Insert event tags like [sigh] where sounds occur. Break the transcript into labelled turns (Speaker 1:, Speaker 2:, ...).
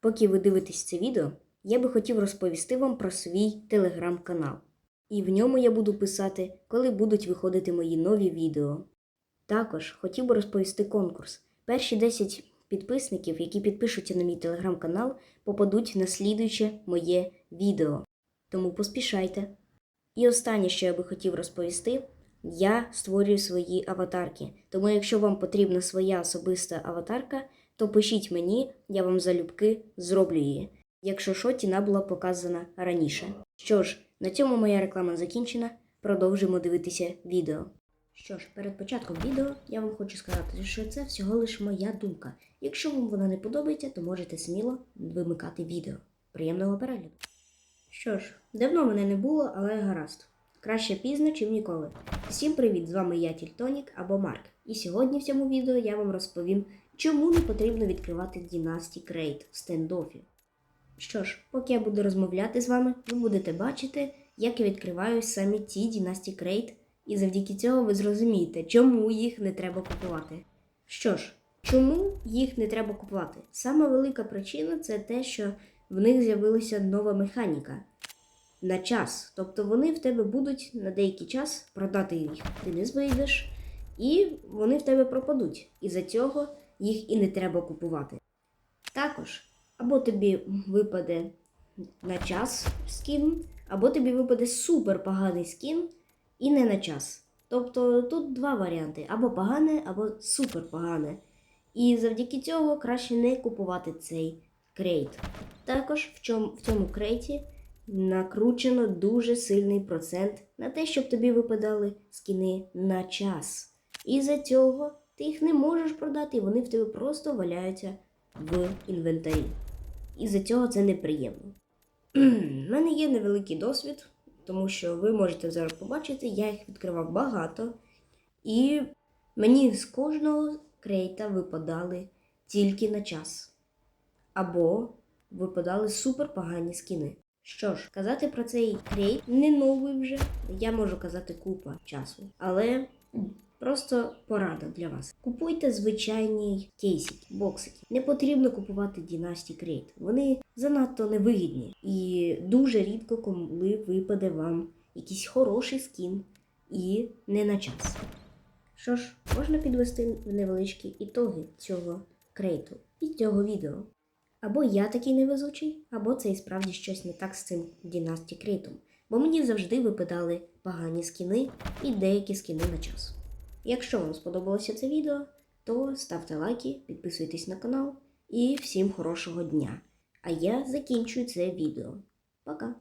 Speaker 1: Поки ви дивитесь це відео, я би хотів розповісти вам про свій телеграм-канал. І в ньому я буду писати, коли будуть виходити мої нові відео. Також хотів би розповісти конкурс. Перші 10 підписників, які підпишуться на мій телеграм-канал, попадуть на слідуюче моє відео. Тому поспішайте. І останнє, що я би хотів розповісти, я створюю свої аватарки. Тому, якщо вам потрібна своя особиста аватарка, то пишіть мені, я вам залюбки зроблю її. Якщо що, ціна була показана раніше. Що ж, на цьому моя реклама закінчена. Продовжимо дивитися відео. Що ж, перед початком відео я вам хочу сказати, що це всього лиш моя думка. Якщо вам вона не подобається, то можете сміло вимикати відео. Приємного перегляду. Що ж, давно мене не було, але гаразд. Краще пізно, чим ніколи. Всім привіт! З вами я Тільтонік або Марк. І сьогодні в цьому відео я вам розповім, чому не потрібно відкривати Dynasty Crate в стендофі. Що ж, поки я буду розмовляти з вами, ви будете бачити, як я відкриваю саме ті Dynasty Crate, і завдяки цього ви зрозумієте, чому їх не треба купувати. Що ж, чому їх не треба купувати? Сама велика причина це те, що в них з'явилася нова механіка на час. Тобто вони в тебе будуть на деякий час продати їх. Ти не вийдеш, і вони в тебе пропадуть. І за цього їх і не треба купувати. Також, або тобі випаде на час скін, або тобі випаде супер поганий скін і не на час. Тобто тут два варіанти: або погане, або супер погане. І завдяки цього краще не купувати цей крейт. Також в цьому, в цьому крейті накручено дуже сильний процент на те, щоб тобі випадали скіни на час. І за цього ти їх не можеш продати, і вони в тебе просто валяються в інвентарі. І за цього це неприємно. [clears throat] У мене є невеликий досвід, тому що ви можете зараз побачити, я їх відкривав багато, і мені з кожного крейта випадали тільки на час. Або випадали супер погані скіни. Що ж, казати про цей крейт не новий вже. Я можу казати купа часу. Але просто порада для вас. Купуйте звичайні кейсики, боксики. Не потрібно купувати Dynasty Crate. Вони занадто невигідні. І дуже рідко, коли випаде вам якийсь хороший скін і не на час. Що ж, можна підвести невеличкі ітоги цього крейту і цього відео. Або я такий невезучий, або це і справді щось не так з цим Дінасті Крейтом, бо мені завжди випадали погані скіни і деякі скіни на час. Якщо вам сподобалося це відео, то ставте лайки, підписуйтесь на канал і всім хорошого дня. А я закінчую це відео. Пока!